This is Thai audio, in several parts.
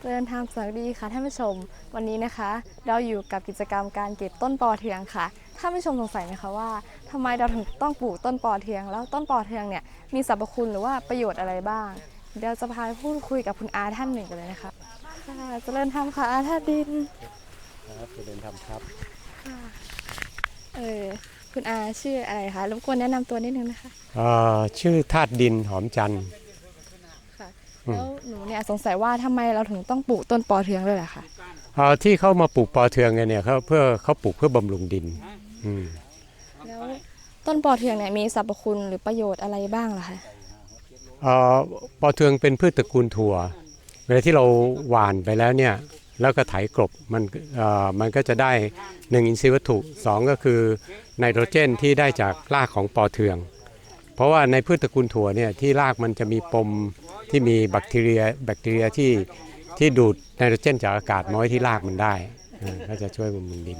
สวัสดีค่ะท่านผู้ชม วันนี้นะคะ เราอยู่กับกิจกรรมการเก็บต้นปอเทืองค่ะท่านผู้ชมสงสัยไหมคะว่าทำไมเราถึงต้องปลูกต้นปอเทือง แล้วต้นปอเทืองเนี่ยมีสรรพคุณหรือว่าประโยชน์อะไรบ้างเดี๋ยวจะพาไปพูดคุยกับคุณอาท่านหนึ่งกันเลยนะคะค่ะเจริญธรรมค่ะอาท่าดินครับจะเดินทำครับเออคุณอาชื่ออะไรคะรบกวนแนะนำตัวนิดนึงนะคะเอ่อชื่อธาตุดินหอมจันทร์ค่ะอืม แล้วหนูเนี่ยสงสัยว่าทำไมเราถึงต้องปลูกต้นปอเทืองด้วยล่ะคะเอ่อที่เขามาปลูกปอเทืองกันเนี่ยเขาเพื่อเขาปลูกเพื่อบำรุงดินอืมแล้วต้นปอเทืองเนี่ยมีสรรพคุณหรือประโยชน์อะไรบ้างล่ะคะเอ่อปอเทืองเป็นพืชตระกูลถั่ว เวลาที่เราหว่านไปแล้วเนี่ยแล้วก็ไถกลบมันเอ่อมันก็จะได้หนึ่งอินทรีย์วัตถุสองก็คือไนโตรเจนที่ได้จากรากของปอเทือง เพราะว่าในพืชตระกูลถั่วเนี่ยที่รากมันจะมีปม ที่มีแบคทีเรียแบคทีเรียที่ที่ดูดไนโตรเจนจากอากาศมาไว้ที่รากมันได้ก็จะช่วยบำรุงดิน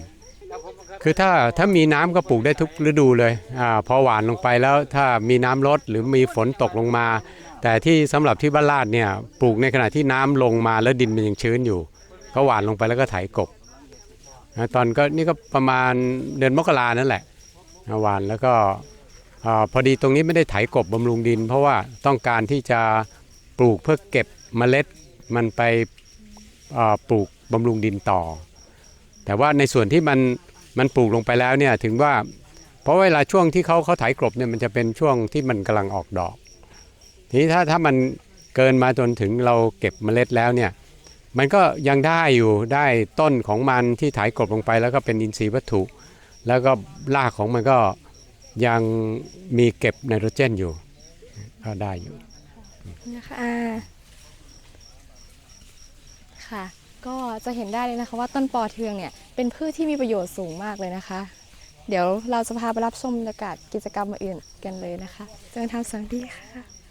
คือถ้าถ้ามีน้ำก็ปลูกได้ทุกฤดูเลยอาพอหวานลงไปแล้วถ้ามีน้ำลดหรือมีฝนตกลงมา แต่ที่สำหรับที่บ้านลาดเนี่ยปลูกในขณะที่น้ำลงมาแล้วดินมันยังชื้นอยู่ ก็หวานลงไปแล้วก็ไถกบตอนก็นี่ก็ประมาณเดือนมกรานั่นแหละหวานแล้วก็อาพอดีตรงนี้ไม่ได้ไถกบบำรุงดิน เพราะว่าต้องการที่จะ ปลูกเพื่อเก็บเมล็ดมันไปปลูกบำรุงดินต่อ แต่ว่าในส่วนที่มันมันปลูกลงไปแล้วเนี่ยถึงว่าเพราะเวลาช่วงที่เขาเขาไถกลบเนี่ยมันจะเป็นช่วงที่มันกำลังออกดอก ทีนี้ถ้าถ้ามันเกินมาจนถึงเราเก็บเมล็ดแล้วเนี่ยมันก็ยังได้อยู่ได้ต้นของมันที่ไถกลบลงไป แล้วก็เป็นอินทรีย์วัตถุ แล้วก็รากของมันก็ยังมีเก็บไนโตรเจนอยู่ก็ได้อยู่ นะคะค่ะ ก็จะเห็นได้เลยนะคะว่าต้นปอเทืองเนี่ยเป็นพืชที่มีประโยชน์สูงมากเลยนะคะ เดี๋ยวเราจะพาไปรับชมบรรยากาศกิจกรรมอื่นกันเลยนะคะเจริญธรรมสวัสดีค่ะ